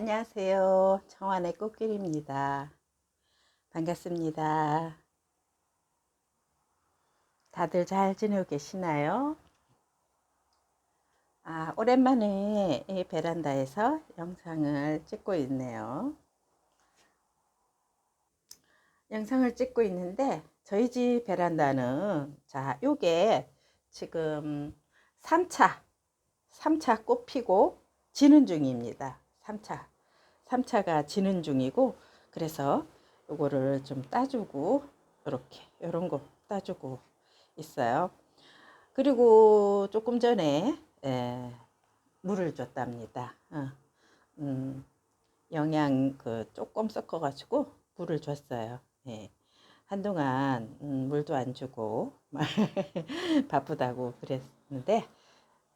안녕하세요. 청환의 꽃길입니다. 반갑습니다. 다들 잘 지내고 계시나요? 아, 오랜만에 이 베란다에서 영상을 찍고 있네요. 영상을 찍고 있는데 저희 집 베란다는 자, 요게 지금 3차 3차 꽃 피고 지는 중입니다. 3차 3차가 지는 중이고 그래서 요거를 좀 따주고 이렇게 요런 거 따주고 있어요. 그리고 조금 전에 예, 물을 줬답니다. 어, 음, 영양 그 조금 섞어 가지고 물을 줬어요. 예. 한동안 음, 물도 안 주고 바쁘다고 그랬는데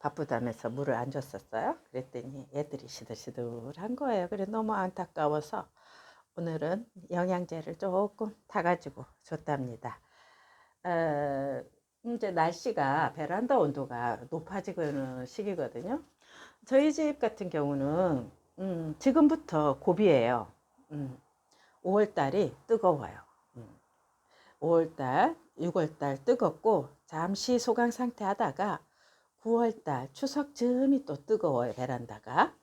바쁘다면서 물을 안 줬었어요. 그랬더니 애들이 시들시들한 거예요. 그래 너무 안타까워서 오늘은 영양제를 조금 타가지고 줬답니다. 어, 이제 날씨가 베란다 온도가 높아지는 시기거든요. 저희 집 같은 경우는 음, 지금부터 고비예요. 음, 5월 달이 뜨거워요. 음, 5월 달, 6월 달 뜨겁고 잠시 소강 상태 하다가 9월달 추석 즈음이 또 뜨거워요 베란다가.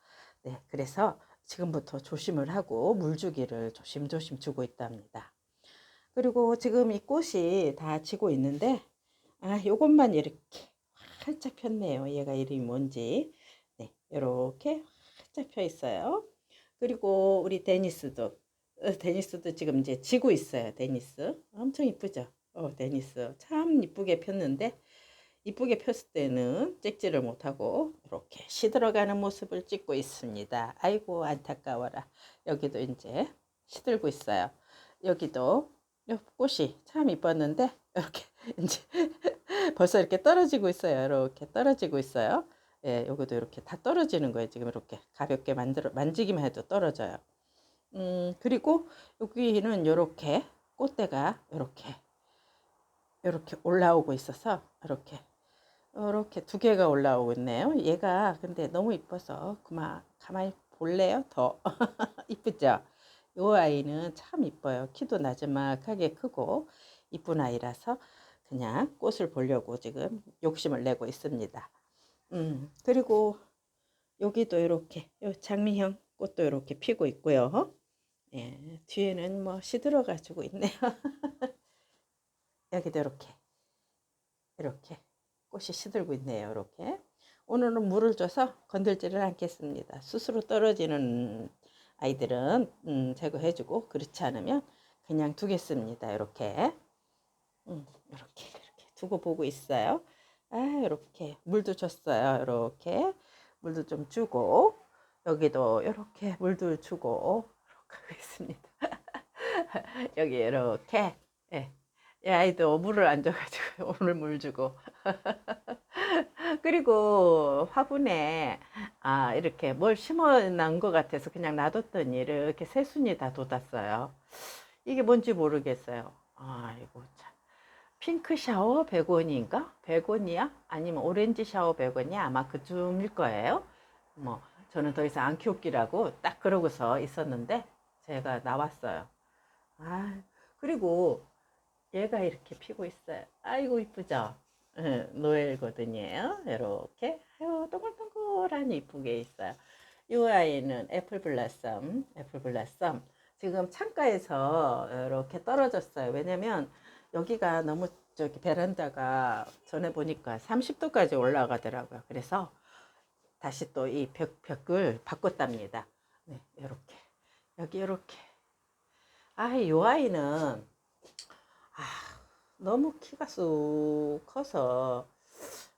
네, 그래서 지금부터 조심을 하고 물주기를 조심조심 주고 있답니다. 그리고 지금 이 꽃이 다 지고 있는데 아, 요것만 이렇게 활짝 폈네요. 얘가 이름이 뭔지. 네, 이렇게 활짝 펴 있어요. 그리고 우리 데니스도 어, 데니스도 지금 이제 지고 있어요. 데니스 엄청 이쁘죠. 어, 데니스 참 이쁘게 폈는데 이쁘게 폈을 때는 찍지를 못하고 이렇게 시들어가는 모습을 찍고 있습니다. 아이고 안타까워라. 여기도 이제 시들고 있어요. 여기도 꽃이 참 이뻤는데 이렇게 이제 벌써 이렇게 떨어지고 있어요. 이렇게 떨어지고 있어요. 예, 여기도 이렇게 다 떨어지는 거예요. 지금 이렇게 가볍게 만들어 만지기만 해도 떨어져요. 음, 그리고 여기는 이렇게 꽃대가 이렇게 이렇게 올라오고 있어서 이렇게 이렇게 두 개가 올라오고 있네요. 얘가 근데 너무 이뻐서 그만 가만히 볼래요? 더 이쁘죠? 이 아이는 참 이뻐요. 키도 나지막하게 크고 이쁜 아이라서 그냥 꽃을 보려고 지금 욕심을 내고 있습니다. 음, 그리고 여기도 이렇게 장미형 꽃도 이렇게 피고 있고요. 예, 뒤에는 뭐 시들어 가지고 있네요. 여기도 이렇게 이렇게 꽃이 시들고 있네요. 이렇게 오늘은 물을 줘서 건들지를 않겠습니다. 스스로 떨어지는 아이들은 음, 제거해주고 그렇지 않으면 그냥 두겠습니다. 이렇게 음, 이렇게 이렇게 두고 보고 있어요. 아 이렇게 물도 줬어요. 이렇게 물도 좀 주고 여기도 이렇게 물도 주고 이렇게 하겠습니다. 여기 이렇게 예. 이 아이도 물을 안 줘가지고 오늘 물 주고 그리고 화분에 아 이렇게 뭘 심어 놓은 것 같아서 그냥 놔뒀더니 이렇게 새순이 다 돋았어요 이게 뭔지 모르겠어요 아이고 참 핑크 샤워 100원인가? 100원이야? 아니면 오렌지 샤워 100원이야? 아마 그쯤일 거예요 뭐 저는 더 이상 안 키웠기라고 딱 그러고서 있었는데 제가 나왔어요 아 그리고 얘가 이렇게 피고 있어요. 아이고 이쁘죠? 노엘거든요. 이렇게 아유 동글동글한 이쁘게 있어요. 이 아이는 애플 블라썸, 애플 블라썸. 지금 창가에서 이렇게 떨어졌어요. 왜냐면 여기가 너무 저기 베란다가 전에 보니까 30도까지 올라가더라고요. 그래서 다시 또 이 벽, 벽을 바꿨답니다. 네, 이렇게. 여기 이렇게. 아, 이 아이는 아, 너무 키가 쑥 커서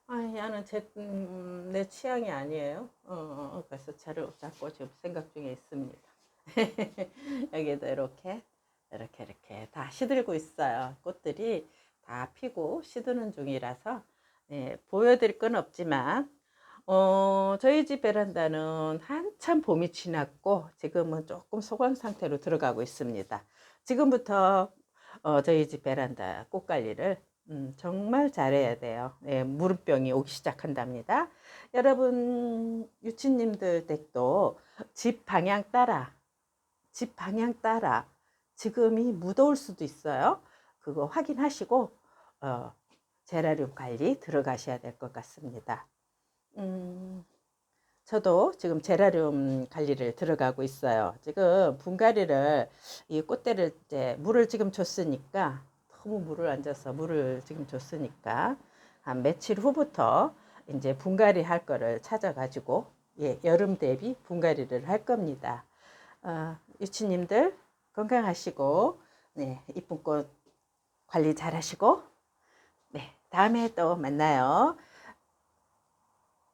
아, 얘는 제, 음, 내 취향이 아니에요. 어, 어, 어, 그래서 차를 잡고 지금 생각 중에 있습니다. 여기도 이렇게 이렇게 이렇게 다 시들고 있어요. 꽃들이 다 피고 시드는 중이라서 예, 보여드릴 건 없지만 어, 저희 집 베란다는 한참 봄이 지났고 지금은 조금 소강 상태로 들어가고 있습니다. 지금부터 어, 저희 집 베란다 꽃 관리를 음, 정말 잘해야 돼요. 예, 무릎병이 오기 시작한답니다. 여러분 유치님들 댁도 집 방향 따라 집 방향 따라 지금이 무더울 수도 있어요. 그거 확인하시고 어, 제라늄 관리 들어가셔야 될 것 같습니다. 음, 저도 지금 제라늄 관리를 들어가고 있어요. 지금 분갈이를 이 꽃대를 이제 물을 지금 줬으니까 너무 물을 안 줘서 물을 지금 줬으니까 한 며칠 후부터 이제 분갈이 할 거를 찾아가지고 예, 여름 대비 분갈이를 할 겁니다. 어, 유치님들 건강하시고 네, 이쁜 꽃 관리 잘 하시고 네, 다음에 또 만나요.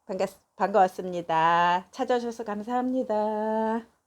반갑, 반가웠습니다. 찾아주셔서 감사합니다.